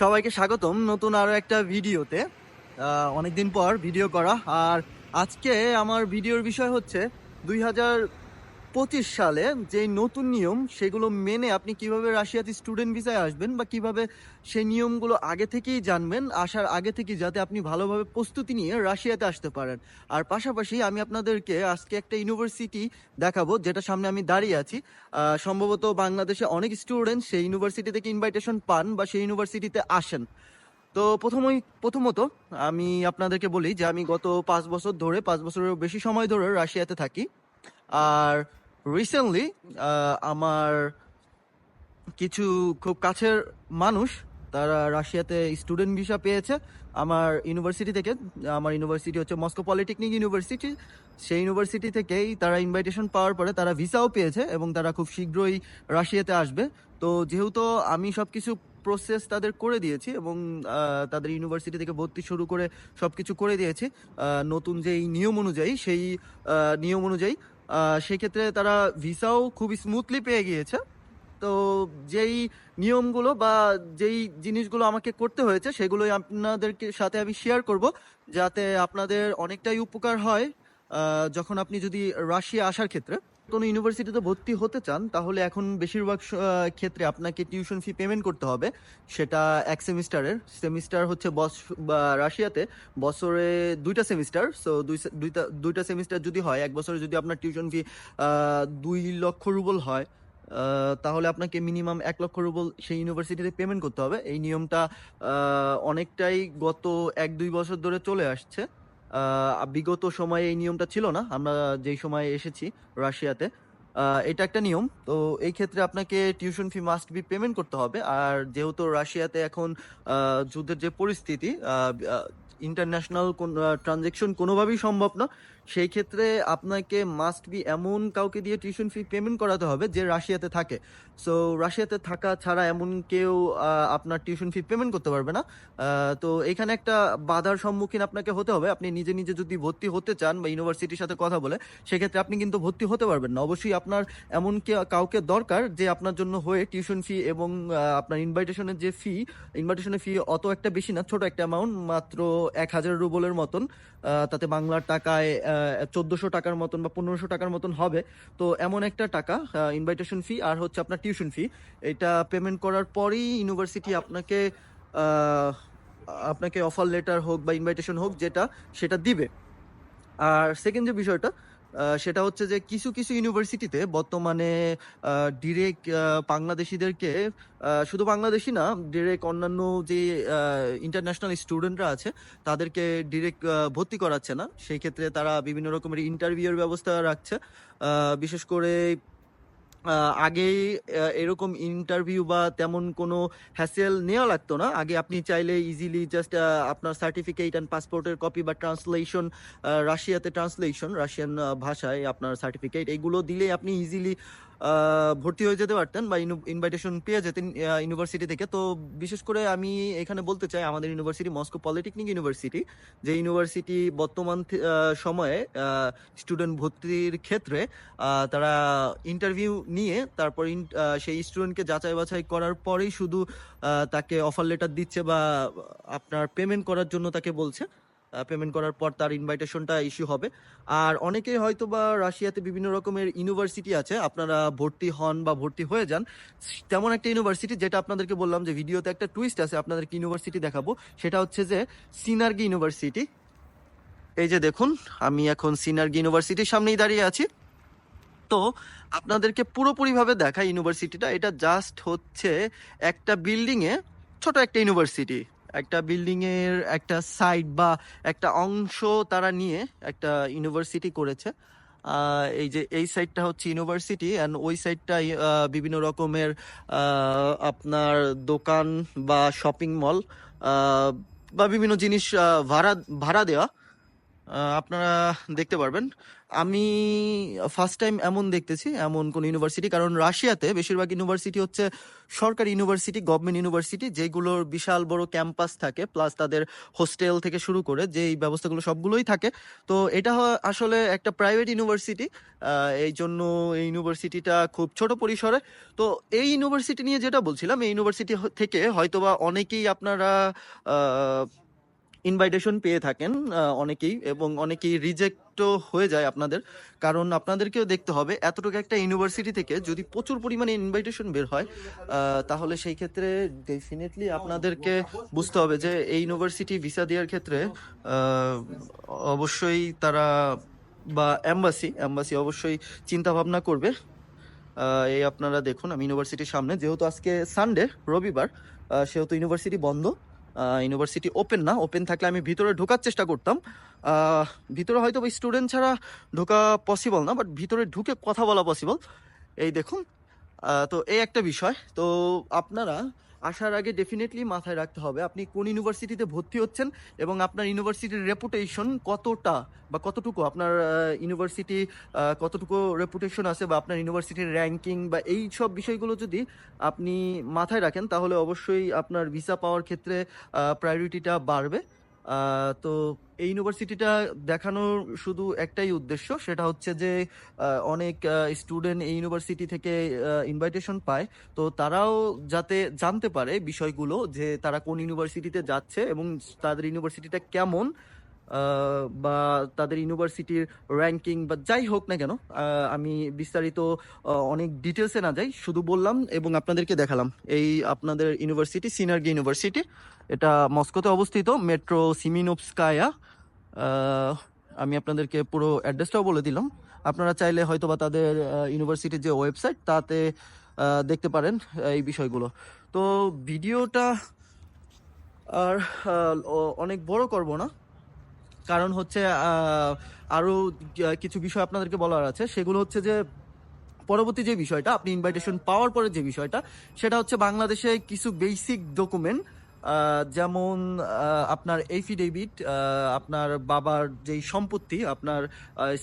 সবাইকে স্বাগতম নতুন আরও একটা ভিডিওতে। অনেকদিন পর ভিডিও করা। আর আজকে আমার ভিডিওর বিষয় হচ্ছে দুই হাজার পঁচিশ সালে যে নতুন নিয়ম, সেগুলো মেনে আপনি কীভাবে রাশিয়াতে স্টুডেন্ট ভিসায় আসবেন বা কীভাবে সেই নিয়মগুলো আগে থেকেই জানবেন, আসার আগে থেকেই যাতে আপনি ভালোভাবে প্রস্তুতি নিয়ে রাশিয়াতে আসতে পারেন। আর পাশাপাশি আমি আপনাদেরকে আজকে একটা ইউনিভার্সিটি দেখাবো যেটা সামনে আমি দাঁড়িয়ে আছি। সম্ভবত বাংলাদেশে অনেক স্টুডেন্ট সেই ইউনিভার্সিটি থেকে ইনভাইটেশন পান বা সেই ইউনিভার্সিটিতে আসেন। তো প্রথমই, প্রথমত আমি আপনাদেরকে বলি যে আমি গত পাঁচ বছর ধরে, পাঁচ বছরেরও বেশি সময় ধরে রাশিয়াতে থাকি। আর রিসেন্টলি আমার কিছু খুব কাছের মানুষ, তারা রাশিয়াতে স্টুডেন্ট ভিসা পেয়েছে। আমার ইউনিভার্সিটি থেকে, আমার ইউনিভার্সিটি হচ্ছে মস্কো পলিটেকনিক ইউনিভার্সিটি সেই ইউনিভার্সিটি থেকেই তারা ইনভাইটেশন পাওয়ার পরে তারা ভিসাও পেয়েছে এবং তারা খুব শীঘ্রই রাশিয়াতে আসবে। তো যেহেতু আমি সব কিছু প্রসেস তাদের করে দিয়েছি এবং তাদের ইউনিভার্সিটি থেকে ভর্তি শুরু করে সব কিছু করে দিয়েছি নতুন যেই নিয়ম অনুযায়ী, সেই নিয়ম অনুযায়ী সেক্ষেত্রে তারা ভিসাও খুব স্মুথলি পেয়ে গিয়েছে। তো যেই নিয়মগুলো বা যেই জিনিসগুলো আমাকে করতে হয়েছে, সেগুলোই আপনাদেরকে সাথে আমি শেয়ার করব, যাতে আপনাদের অনেকটাই উপকার হয় যখন আপনি যদি রাশিয়া আসার ক্ষেত্রে। কোনো ইউনিভার্সিটিতে ভর্তি হতে চান, তাহলে এখন বেশিরভাগ ক্ষেত্রে আপনাকে টিউশন ফি পেমেন্ট করতে হবে। সেটা এক সেমিস্টারের। সেমিস্টার হচ্ছে বস রাশিয়াতে বছরে দুইটা সেমিস্টার। সো দুই সে- দুইটা দুইটা সেমিস্টার যদি হয়, এক বছরে যদি আপনার টিউশন ফি দুই লক্ষ রুবল হয় তাহলে আপনাকে মিনিমাম এক লক্ষ রুবল সেই ইউনিভার্সিটিতে পেমেন্ট করতে হবে। এই নিয়মটা অনেকটাই গত এক দুই বছর ধরে চলে আসছে। বিগত সময়ে এই নিয়মটা ছিল না। আমরা যেই সময়ে এসেছি রাশিয়াতে এটা একটা নিয়ম। তো এই ক্ষেত্রে আপনাকে tuition fee must be payment করতে হবে। আর যেহেতু রাশিয়াতে এখন যুদ্ধের যে পরিস্থিতি ইন্টারন্যাশনাল কোন ট্রানজেকশন কোনোভাবেই সম্ভব না সেই ক্ষেত্রে আপনাকে মাস্ট বি এমন কাউকে দিয়ে টিউশন ফি পেমেন্ট করাতে হবে যে রাশিয়াতে থাকে। সো রাশিয়াতে থাকা ছাড়া এমন কেউ আপনার টিউশন ফি পেমেন্ট করতে পারবে না। তো এখানে একটা বাধার সম্মুখীন আপনাকে হতে হবে। আপনি নিজে নিজে যদি ভর্তি হতে চান বা ইউনিভার্সিটির সাথে কথা বলে, সেক্ষেত্রে আপনি কিন্তু ভর্তি হতে পারবেন না। অবশ্যই আপনার এমন কাউকে দরকার যে আপনার জন্য হয়ে টিউশন ফি এবং আপনার ইনভাইটেশনের যে ফি ইনভাইটেশনের ফি অত একটা বেশি না, ছোট একটা অ্যামাউন্ট মাত্র এক হাজার রুবলের মতন। তাতে বাংলার টাকায় চোদ্দশো টাকার মতন বা পনেরোশো টাকার মতন হবে। তো এমন একটা টাকা ইনভাইটেশন ফি আর হচ্ছে আপনার টিউশন ফি এটা পেমেন্ট করার পরেই ইউনিভার্সিটি আপনাকে আপনাকে অফার লেটার হোক বা ইনভাইটেশন হোক যেটা, সেটা দিবে। আর সেকেন্ড যে বিষয়টা সেটা হচ্ছে যে কিছু কিছু ইউনিভার্সিটিতে বর্তমানে ডিরেক্ট বাংলাদেশিদেরকে শুধু বাংলাদেশি না ডিরেক্ট অন্যান্য যে ইন্টারন্যাশনাল স্টুডেন্টরা আছে, তাদেরকে ডিরেক্ট ভর্তি করাচ্ছে না। সেই ক্ষেত্রে তারা বিভিন্ন রকমের ইন্টারভিউর ব্যবস্থা রাখছে। বিশেষ করে আহ, আগে এরকম ইন্টারভিউ বা তেমন কোনো হ্যাসেল নেওয়া লাগতো না। আগে আপনি চাইলে ইজিলি জাস্ট আপনার সার্টিফিকেট অ্যান্ড পাসপোর্টের কপি বা ট্রান্সলেশন রাশিয়াতে ট্রান্সলেশন রাশিয়ান ভাষায় আপনার সার্টিফিকেট এগুলো দিলে আপনি ইজিলি ভর্তি হয়ে যেতে পারতেন বা ইনভাইটেশন পেয়ে যেতেন ইউনিভার্সিটি থেকে। তো বিশেষ করে আমি এখানে বলতে চাই, আমাদের ইউনিভার্সিটি মস্কো পলিটেকনিক ইউনিভার্সিটি যে ইউনিভার্সিটি বর্তমান সময়ে স্টুডেন্ট ভর্তির ক্ষেত্রে তারা ইন্টারভিউ নিয়ে, তারপর সেই স্টুডেন্টকে যাচাই বাছাই করার পরেই শুধু তাকে অফার লেটার দিচ্ছে বা আপনার পেমেন্ট করার জন্য তাকে বলছে। পেমেন্ট করার পর তার ইনভাইটেশনটা ইস্যু হবে। আর অনেকেই হয়তো বা রাশিয়াতে বিভিন্ন রকমের ইউনিভার্সিটি আছে, আপনারা ভর্তি হন বা ভর্তি হয়ে যান, তেমন একটা ইউনিভার্সিটি যেটা আপনাদেরকে বললাম যে ভিডিওতে একটা টুইস্ট আছে, আপনাদেরকে ইউনিভার্সিটি দেখাবো। সেটা হচ্ছে যে সিনার্গি ইউনিভার্সিটি এই যে দেখুন, আমি এখন সিনার্গি ইউনিভার্সিটির সামনেই দাঁড়িয়ে আছি। তো আপনাদেরকে পুরোপুরিভাবে দেখা ইউনিভার্সিটিটা এটা জাস্ট হচ্ছে একটা বিল্ডিংয়ে ছোট একটা ইউনিভার্সিটি একটা বিল্ডিং এর একটা সাইড বা একটা অংশ তারা নিয়ে একটা ইউনিভার্সিটি করেছে। এই যে এই সাইডটা হচ্ছে ইউনিভার্সিটি অ্যান্ড ওই সাইডটা বিভিন্ন রকমের আপনার দোকান বা শপিং মল বা বিভিন্ন জিনিস ভাড়া ভাড়া দেওয়া। আপনারা দেখতে পারবেন। আমি ফার্স্ট টাইম এমন দেখতেছি, এমন কোন ইউনিভার্সিটি কারণ রাশিয়াতে বেশিরভাগ ইউনিভার্সিটি হচ্ছে সরকারি ইউনিভার্সিটি গভর্নমেন্ট ইউনিভার্সিটি যেগুলোর বিশাল বড় ক্যাম্পাস থাকে প্লাস তাদের হোস্টেল থেকে শুরু করে যেই ব্যবস্থাগুলো সবগুলোই থাকে। তো এটা আসলে একটা প্রাইভেট ইউনিভার্সিটি এই জন্য এই ইউনিভার্সিটিটা খুব ছোট পরিসরে। তো এই ইউনিভার্সিটি নিয়ে যেটা বলছিলাম, এই ইউনিভার্সিটি থেকে হয়তোবা অনেকেই আপনারা ইনভাইটেশন পেয়ে থাকেন অনেকেই এবং অনেকেই রিজেক্টও হয়ে যায় আপনাদের। কারণ আপনাদেরকেও দেখতে হবে, এতটুকু একটা ইউনিভার্সিটি থেকে যদি প্রচুর পরিমাণে ইনভাইটেশন বের হয় তাহলে সেই ক্ষেত্রে ডেফিনেটলি আপনাদেরকে বুঝতে হবে যে এই ইউনিভার্সিটি ভিসা দেওয়ার ক্ষেত্রে অবশ্যই তারা বা অ্যাম্বাসি অ্যাম্বাসি অবশ্যই চিন্তা ভাবনা করবে এই আপনারা দেখুন, আমি ইউনিভার্সিটির সামনে, যেহেতু আজকে সানডে রবিবার সেহেতু ইউনিভার্সিটি বন্ধ। ইউনিভার্সিটি ওপেন না ওপেন থাকলে আমি ভিতরে ঢোকার চেষ্টা করতাম। ভিতরে হয়তো ওই স্টুডেন্ট ছাড়া ঢোকা পসিবল না বাট ভিতরে ঢুকে কথা বলা পসিবল এই দেখুন তো এই একটা বিষয়। তো আপনারা আসার আগে ডেফিনেটলি মাথায় রাখতে হবে আপনি কোন ইউনিভার্সিটিতে ভর্তি হচ্ছেন এবং আপনার ইউনিভার্সিটির রেপুটেশন কতটা বা কতটুকু? আপনার ইউনিভার্সিটি কতটুকু রেপুটেশন আছে বা আপনার ইউনিভার্সিটির র্যাঙ্কিং বা এই সব বিষয়গুলো যদি আপনি মাথায় রাখেন তাহলে অবশ্যই আপনার ভিসা পাওয়ার ক্ষেত্রে প্রায়োরিটিটা বাড়বে। তো এই ইউনিভার্সিটিটা দেখানোর শুধু একটাই উদ্দেশ্য, সেটা হচ্ছে যে অনেক স্টুডেন্ট এই ইউনিভার্সিটি থেকে ইনভাইটেশন পায়। তো তারাও যাতে জানতে পারে বিষয়গুলো, যে তারা কোন ইউনিভার্সিটিতে যাচ্ছে এবং তাদের ইউনিভার্সিটিটা কেমন বা তাদের ইউনিভার্সিটির র্যাঙ্কিং বা যাই হোক না কেন আমি বিস্তারিত অনেক ডিটেলসে না যাই শুধু বললাম এবং আপনাদেরকে দেখালাম। এই আপনাদের ইউনিভার্সিটি সিনার্গি ইউনিভার্সিটি এটা মস্কোতে অবস্থিত মেট্রো সিমিনোভস্কায়া আহ, আমি আপনাদেরকে পুরো অ্যাড্রেসটাও বলে দিলাম। আপনারা চাইলে হয়তো বা তাদের ইউনিভার্সিটির যে ওয়েবসাইট তাতে দেখতে পারেন এই বিষয়গুলো। তো ভিডিওটা আর অনেক বড় করব না। কারণ হচ্ছে আরও আরও কিছু বিষয় আপনাদেরকে বলার আছে। সেগুলো হচ্ছে যে, পরবর্তী যে বিষয়টা, আপনি ইনভাইটেশন পাওয়ার পরে যে বিষয়টা, সেটা হচ্ছে বাংলাদেশে কিছু বেসিক ডকুমেন্ট যেমন আপনার এফিডেভিট আপনার বাবার যেই সম্পত্তি, আপনার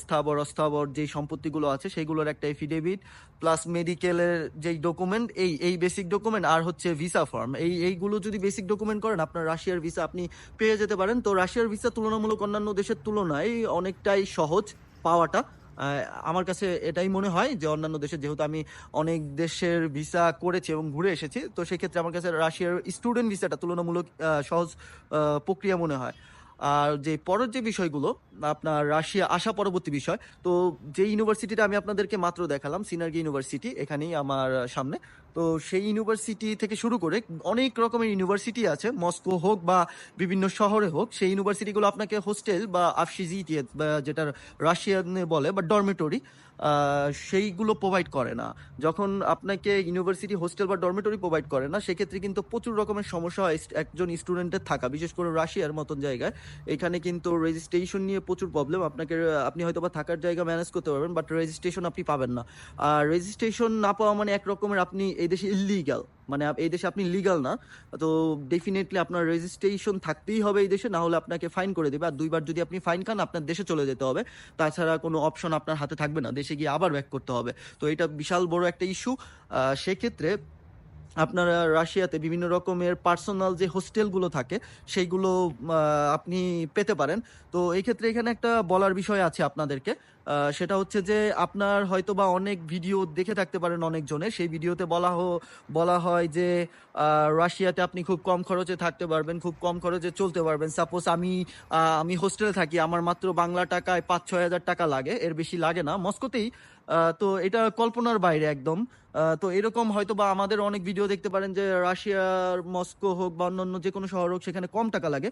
স্থাবর, অস্থাবর যেই সম্পত্তিগুলো আছে, সেগুলোর একটা এফিডেভিট প্লাস মেডিকেলের যেই ডকুমেন্ট এই এই বেসিক ডকুমেন্ট আর হচ্ছে ভিসা ফর্ম এই, এইগুলো যদি বেসিক ডকুমেন্ট করেন, আপনার রাশিয়ার ভিসা আপনি পেয়ে যেতে পারেন। তো রাশিয়ার ভিসা তুলনামূলক অন্যান্য দেশের তুলনায় অনেকটাই সহজ পাওয়াটা। আমার কাছে এটাই মনে হয় যে অন্যান্য দেশে যেহেতু আমি অনেক দেশের ভিসা করেছি এবং ঘুরে এসেছি, তো সেক্ষেত্রে আমার কাছে রাশিয়ার স্টুডেন্ট ভিসাটা তুলনামূলক সহজ প্রক্রিয়া মনে হয়। আর যে পরের যে বিষয়গুলো, আপনার রাশিয়া আসা পরবর্তী বিষয়, তো যে ইউনিভার্সিটিটা আমি আপনাদেরকে মাত্র দেখালাম, সিনার্গি ইউনিভার্সিটি এখানেই আমার সামনে। তো সেই ইউনিভার্সিটি থেকে শুরু করে অনেক রকমের ইউনিভার্সিটি আছে মস্কো হোক বা বিভিন্ন শহরে হোক, সেই ইউনিভার্সিটিগুলো আপনাকে হোস্টেল বা আফসিজি যেটা রাশিয়ানে বলে বা ডরমেটরি সেইগুলো প্রোভাইড করে না। যখন আপনাকে ইউনিভার্সিটি হোস্টেল বা ডরমেটরি প্রোভাইড করে না, সেক্ষেত্রে কিন্তু প্রচুর রকমের সমস্যা হয় একজন স্টুডেন্টের থাকা, বিশেষ করে রাশিয়ার মতন জায়গায়। এখানে কিন্তু রেজিস্ট্রেশন নিয়ে প্রচুর প্রবলেম আপনাকে, আপনি হয়তো বা থাকার জায়গা ম্যানেজ করতে পারবেন বাট রেজিস্ট্রেশন আপনি পাবেন না। আর রেজিস্ট্রেশন না পাওয়া মানে এক রকমের আপনি এই দেশে ইলিগাল মানে এই দেশে আপনি লিগাল না, তো ডেফিনেটলি আপনার রেজিস্ট্রেশন থাকতেই হবে এই দেশে না হলে আপনাকে ফাইন করে দেবে। আর দুইবার যদি আপনি ফাইন খান, আপনার দেশে চলে যেতে হবে। তাছাড়া কোনো অপশন আপনার হাতে থাকবে না, দেশে গিয়ে আবার ব্যাক করতে হবে। তো এটা বিশাল বড় একটা ইস্যু সেক্ষেত্রে আপনারা রাশিয়াতে বিভিন্ন রকমের পার্সোনাল যে হোস্টেলগুলো থাকে, সেইগুলো আপনি পেতে পারেন। তো এই ক্ষেত্রে এখানে একটা বলার বিষয় আছে আপনাদেরকে। সেটা হচ্ছে যে আপনার হয়তো বা অনেক ভিডিও দেখে থাকতে পারেন অনেকজনের। সেই ভিডিওতে বলা হো- বলা হয় যে রাশিয়াতে আপনি খুব কম খরচে থাকতে পারবেন, খুব কম খরচে চলতে পারবেন। সাপোজ আমি আমি হোস্টেলে থাকি, আমার মাত্র বাংলা টাকায় পাঁচ ছয় হাজার টাকা লাগে, এর বেশি লাগে না। মস্কোতেই তো এটা কল্পনার বাইরে একদম। তো এরকম হয়তো বা আমাদের অনেক ভিডিও দেখতে পারেন যে, রাশিয়ার মস্কো হোক বা অন্যান্য যে কোনো শহর হোক, সেখানে কম টাকা লাগে।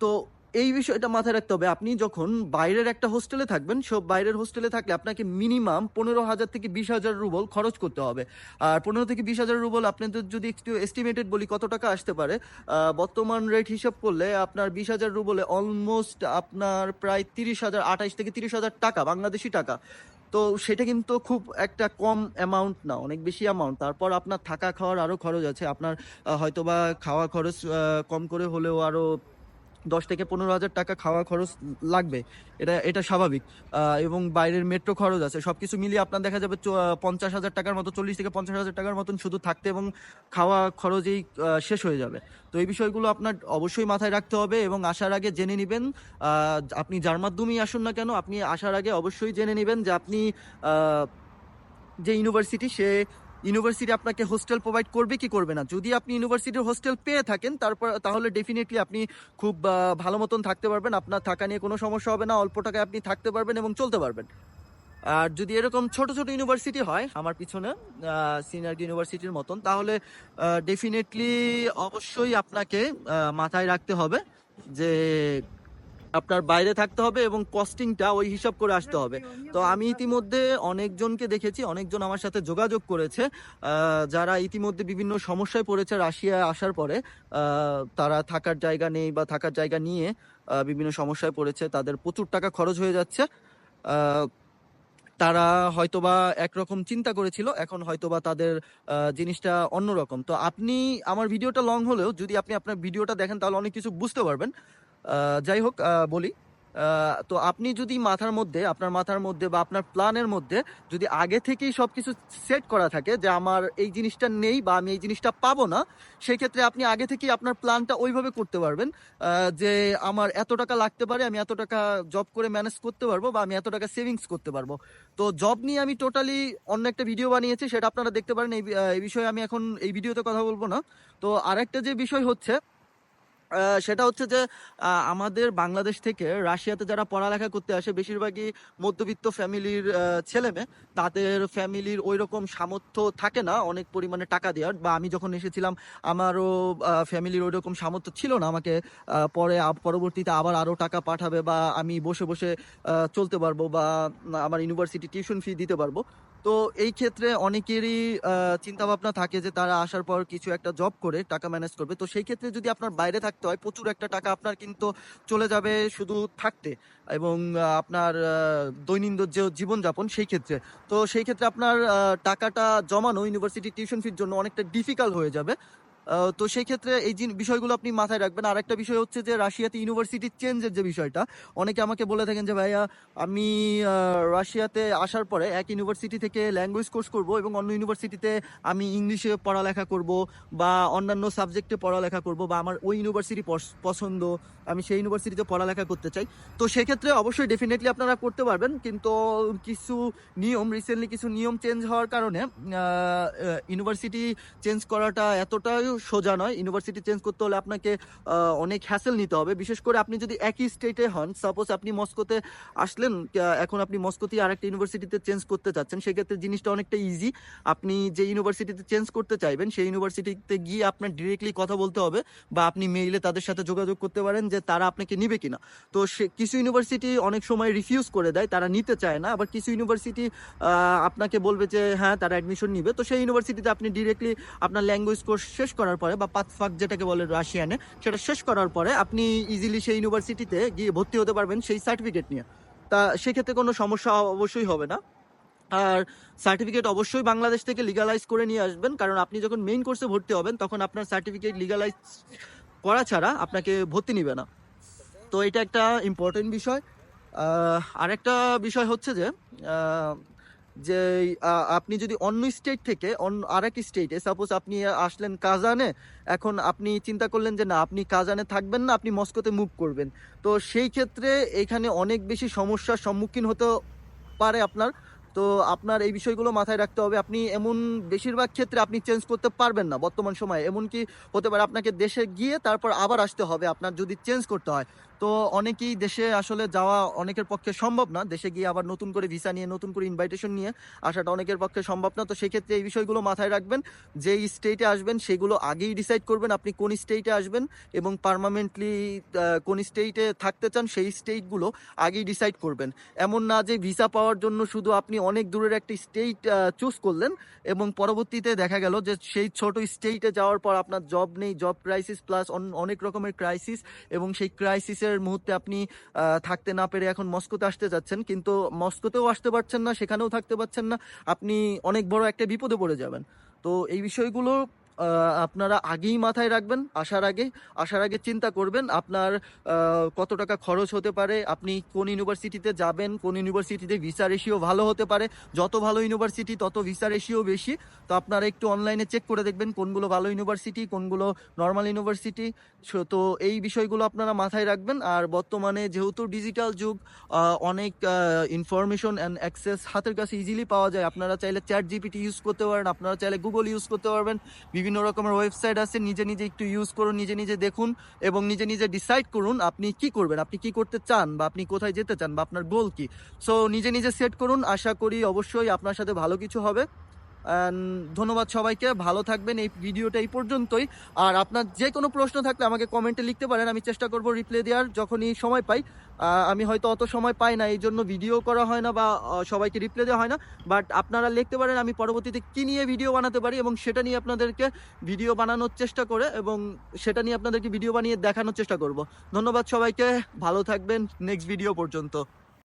তো এই বিষয়টা মাথায় রাখতে হবে। আপনি যখন বাইরের একটা হোস্টেলে থাকবেন সব বাইরের হোস্টেলে থাকলে আপনাকে মিনিমাম পনেরো হাজার থেকে বিশ হাজার রুবল খরচ করতে হবে। আর পনেরো থেকে বিশ হাজার রুবল আপনাদের যদি একটু এস্টিমেটেড বলি কত টাকা আসতে পারে বর্তমান রেট হিসাব করলে আপনার বিশ হাজার রুবলে অলমোস্ট আপনার প্রায় তিরিশ হাজার, আঠাইশ থেকে তিরিশ হাজার টাকা, বাংলাদেশি টাকা। তো সেটা কিন্তু খুব একটা কম অ্যামাউন্ট না, অনেক বেশি অ্যামাউন্ট তারপর আপনার থাকা খাওয়ার আরও খরচ আছে। আপনার হয়তোবা খাওয়া খরচ কম করে হলেও আরও দশ থেকে পনেরো হাজার টাকা খাওয়া খরচ লাগবে। এটা এটা স্বাভাবিক। এবং বাইরের মেট্রো খরচ আছে। সব কিছু মিলিয়ে আপনার দেখা যাবে পঞ্চাশ হাজার টাকার মতো, চল্লিশ থেকে পঞ্চাশ হাজার টাকার মতন শুধু থাকতে এবং খাওয়া খরচেই শেষ হয়ে যাবে। তো এই বিষয়গুলো আপনার অবশ্যই মাথায় রাখতে হবে এবং আসার আগে জেনে নেবেন আপনি যার মাধ্যমেই আসুন না কেন, আপনি আসার আগে অবশ্যই জেনে নেবেন যে আপনি যে ইউনিভার্সিটি সে ইউনিভার্সিটি আপনাকে হোস্টেল প্রোভাইড করবে কি করবে না? যদি আপনি ইউনিভার্সিটির হোস্টেল পেয়ে থাকেন, তারপর, তাহলে ডেফিনেটলি আপনি খুব ভালো মতন থাকতে পারবেন। আপনার থাকা নিয়ে কোনো সমস্যা হবে না, অল্প টাকায় আপনি থাকতে পারবেন এবং চলতে পারবেন। আর যদি এরকম ছোট ছোট ইউনিভার্সিটি হয় আমার পিছনে সিনিয়র ইউনিভার্সিটির মতন, তাহলে ডেফিনেটলি অবশ্যই আপনাকে মাথায় রাখতে হবে যে আপনার বাইরে থাকতে হবে এবং কস্টিংটা ওই হিসাব করে আসতে হবে। তো আমি ইতিমধ্যে অনেকজনকে দেখেছি, অনেকজন আমার সাথে যোগাযোগ করেছে। যারা ইতিমধ্যে বিভিন্ন সমস্যায় পড়েছে রাশিয়া আসার পরে তারা থাকার জায়গা নেই বা থাকার জায়গা নিয়ে বিভিন্ন সমস্যায় পড়েছে, তাদের প্রচুর টাকা খরচ হয়ে যাচ্ছে। তারা হয়তোবা একরকম চিন্তা করেছিল, এখন হয়তোবা তাদের জিনিসটা অন্যরকম। তো আপনি আমার ভিডিওটা লং হলেও যদি আপনি আপনার ভিডিওটা দেখেন, তাহলে অনেক কিছু বুঝতে পারবেন। যাই হোক বলি। তো আপনি যদি মাথার মধ্যে, আপনার মাথার মধ্যে বা আপনার প্ল্যানের মধ্যে যদি আগে থেকেই সব কিছু সেট করা থাকে যে আমার এই জিনিসটা নেই বা আমি এই জিনিসটা পাবো না সেই ক্ষেত্রে আপনি আগে থেকেই আপনার প্ল্যানটা ওইভাবে করতে পারবেন যে আমার এত টাকা লাগতে পারে, আমি এত টাকা জব করে ম্যানেজ করতে পারব বা আমি এত টাকা সেভিংস করতে পারব। তো জব নিয়ে আমি টোটালি অন্য একটা ভিডিও বানিয়েছি, সেটা আপনারা দেখতে পারেন। এই বিষয়ে আমি এখন এই ভিডিওতে কথা বলব না। তো আরেকটা যে বিষয় হচ্ছে সেটা হচ্ছে যে আমাদের বাংলাদেশ থেকে রাশিয়াতে যারা পড়ালেখা করতে আসে, বেশিরভাগই মধ্যবিত্ত ফ্যামিলির ছেলে মেয়ে। তাদের ফ্যামিলির ওই রকম সামর্থ্য থাকে না অনেক পরিমাণে টাকা দেওয়ার। বা আমি যখন এসেছিলাম, আমারও ফ্যামিলির ওই রকম সামর্থ্য ছিল না আমাকে পরে পরবর্তীতে আবার আরও টাকা পাঠাবে বা আমি বসে বসে চলতে পারব বা আমার ইউনিভার্সিটি টিউশন ফি দিতে পারব। তো এই ক্ষেত্রে অনেকেরই চিন্তা ভাবনা থাকে যে তারা আসার পর কিছু একটা জব করে টাকা ম্যানেজ করবে। তো সেই ক্ষেত্রে যদি আপনার বাইরে থাকতে হয়, প্রচুর একটা টাকা আপনার কিন্তু চলে যাবে শুধু থাকতে এবং আপনার দৈনন্দিন যে জীবনযাপন সেই ক্ষেত্রে। তো সেই ক্ষেত্রে আপনার টাকাটা জমানো ইউনিভার্সিটি টিউশন ফির জন্য অনেকটা ডিফিকাল্ট হয়ে যাবে। তো সেই ক্ষেত্রে এই বিষয়গুলো আপনি মাথায় রাখবেন। আর একটা বিষয় হচ্ছে যে রাশিয়াতে ইউনিভার্সিটি চেঞ্জের যে বিষয়টা, অনেকে আমাকে বলে থাকেন যে, ভাইয়া, আমি রাশিয়াতে আসার পরে এক ইউনিভার্সিটি থেকে ল্যাঙ্গুয়েজ কোর্স করব এবং অন্য ইউনিভার্সিটিতে আমি ইংলিশে পড়ালেখা করব বা অন্যান্য সাবজেক্টে পড়ালেখা করব বা আমার ওই ইউনিভার্সিটি পছন্দ, আমি সেই ইউনিভার্সিটিতে পড়ালেখা করতে চাই। তো সেক্ষেত্রে অবশ্যই ডেফিনেটলি আপনারা করতে পারবেন, কিন্তু কিছু নিয়ম রিসেন্টলি কিছু নিয়ম চেঞ্জ হওয়ার কারণে ইউনিভার্সিটি চেঞ্জ করাটা এতটাও সোজা নয় ইউনিভার্সিটি চেঞ্জ করতে হলে আপনাকে অনেক হ্যাসেল নিতে হবে। বিশেষ করে আপনি যদি একই স্টেটে হন সাপোজ আপনি মস্কোতে আসলেন এখন আপনি মস্কোতে আরেকটা ইউনিভার্সিটিতে চেঞ্জ করতে চাচ্ছেন, সেক্ষেত্রে জিনিসটা অনেকটা ইজি আপনি যে ইউনিভার্সিটিতে চেঞ্জ করতে চাইবেন, সেই ইউনিভার্সিটিতে গিয়ে আপনার ডিরেক্টলি কথা বলতে হবে বা আপনি মেইলে তাদের সাথে যোগাযোগ করতে পারেন যে তারা আপনাকে নিবে কিনা। তো সে, কিছু ইউনিভার্সিটি অনেক সময় রিফিউজ করে দেয়, তারা নিতে চায় না, আবার কিছু ইউনিভার্সিটি আপনাকে বলবে যে হ্যাঁ তারা অ্যাডমিশন নিবে। তো সেই ইউনিভার্সিটিতে আপনি ডিরেক্টলি আপনার ল্যাঙ্গুয়েজ কোর্স শেষ করার পরে বা পাঁচ ফাঁক যেটাকে বলে রাশিয়ানে, সেটা শেষ করার পরে আপনি ইজিলি সেই ইউনিভার্সিটিতে গিয়ে ভর্তি হতে পারবেন সেই সার্টিফিকেট নিয়ে। তা সেক্ষেত্রে কোনো সমস্যা অবশ্যই হবে না। আর সার্টিফিকেট অবশ্যই বাংলাদেশ থেকে লিগালাইজ করে নিয়ে আসবেন, কারণ আপনি যখন মেইন কোর্সে ভর্তি হবেন, তখন আপনার সার্টিফিকেট লিগালাইজ করা ছাড়া আপনাকে ভর্তি নিবে না। তো এটা একটা ইম্পর্টেন্ট বিষয়। আরেকটা বিষয় হচ্ছে যে যে আপনি যদি অন্য স্টেট থেকে অন্য আরেক স্টেটে সাপোজ আপনি আসলেন কাজানে, এখন আপনি চিন্তা করলেন যে, না, আপনি কাজানে থাকবেন না, আপনি মস্কোতে মুভ করবেন। তো সেই ক্ষেত্রে এখানে অনেক বেশি সমস্যার সম্মুখীন হতে পারে আপনার। তো আপনার এই বিষয়গুলো মাথায় রাখতে হবে। আপনি এমন বেশিরভাগ ক্ষেত্রে আপনি চেঞ্জ করতে পারবেন না বর্তমান সময়ে। এমনকি হতে পারে আপনাকে দেশে গিয়ে তারপর আবার আসতে হবে। আপনার যদি চেঞ্জ করতে হয় তো অনেকেই দেশে আসলে যাওয়া অনেকের পক্ষে সম্ভব না। দেশে গিয়ে আবার নতুন করে ভিসা নিয়ে, নতুন করে ইনভাইটেশন নিয়ে আসাটা অনেকের পক্ষে সম্ভব না। তো সেক্ষেত্রে এই বিষয়গুলো মাথায় রাখবেন, যেই স্টেটে আসবেন সেগুলো আগেই ডিসাইড করবেন আপনি কোন স্টেটে আসবেন এবং পার্মানেন্টলি কোন স্টেটে থাকতে চান সেই স্টেটগুলো আগেই ডিসাইড করবেন। এমন না যে ভিসা পাওয়ার জন্য শুধু আপনি অনেক দূরের একটা স্টেট চুজ করলেন এবং পরবর্তীতে দেখা গেল যে সেই ছোট স্টেটে যাওয়ার পর আপনার জব নেই জব ক্রাইসিস প্লাস অনেক রকমের ক্রাইসিস এবং সেই ক্রাইসিসের মুহূর্তে আপনি থাকতে না পেরে এখন মস্কোতে আসতে যাচ্ছেন, কিন্তু মস্কোতেও আসতে পারছেন না, সেখানেও থাকতে পারছেন না। আপনি অনেক বড় একটা বিপদে পড়ে যাবেন। তো এই বিষয়গুলো আপনারা আগেই মাথায় রাখবেন, আসার আগে আসার আগে চিন্তা করবেন আপনার কত টাকা খরচ হতে পারে, আপনি কোন ইউনিভার্সিটিতে যাবেন, কোন ইউনিভার্সিটিতে ভিসা রেশিও ভালো হতে পারে, যত ভালো ইউনিভার্সিটি তত ভিসা রেশিও বেশি। তো আপনারা একটু অনলাইনে চেক করে দেখবেন কোনগুলো ভালো ইউনিভার্সিটি, কোনগুলো নর্মাল ইউনিভার্সিটি। তো এই বিষয়গুলো আপনারা মাথায় রাখবেন। আর বর্তমানে যেহেতু ডিজিটাল যুগ অনেক ইনফরমেশন অ্যান্ড অ্যাক্সেস হাতের কাছে ইজিলি পাওয়া যায়। আপনারা চাইলে চ্যাট জিপিটি ইউজ করতে পারেন, আপনারা চাইলে গুগল ইউজ করতে পারবেন বিভিন্ন রকমের ওয়েবসাইট আছে, নিজে নিজে একটু ইউজ করুন, নিজে নিজে দেখুন এবং নিজে নিজে ডিসাইড করুন আপনি কি করবেন, আপনি কি করতে চান বা আপনি কোথায় যেতে চান বা আপনার গোল কি। সো নিজে নিজে সেট করুন, আশা করি অবশ্যই আপনার সাথে ভালো কিছু হবে। ধন্যবাদ সবাইকে, ভালো থাকবেন, এই ভিডিওটা এই পর্যন্তই। আর আপনার যে কোনো প্রশ্ন থাকলে আমাকে কমেন্টে লিখতে পারেন, আমি চেষ্টা করব রিপ্লাই দেওয়ার, যখনই সময় পাই। আমি হয়তো অত সময় পাই না, এই জন্য ভিডিও করা হয় না বা সবাইকে রিপ্লাই দেওয়া হয় না। বাট আপনারা লিখতে পারেন, আমি পরবর্তীতে কি নিয়ে ভিডিও বানাতে পারি এবং সেটা নিয়ে আপনাদেরকে ভিডিও বানানোর চেষ্টা করে এবং সেটা নিয়ে আপনাদেরকে ভিডিও বানিয়ে দেখানোর চেষ্টা করব। ধন্যবাদ সবাইকে, ভালো থাকবেন নেক্সট ভিডিও পর্যন্ত।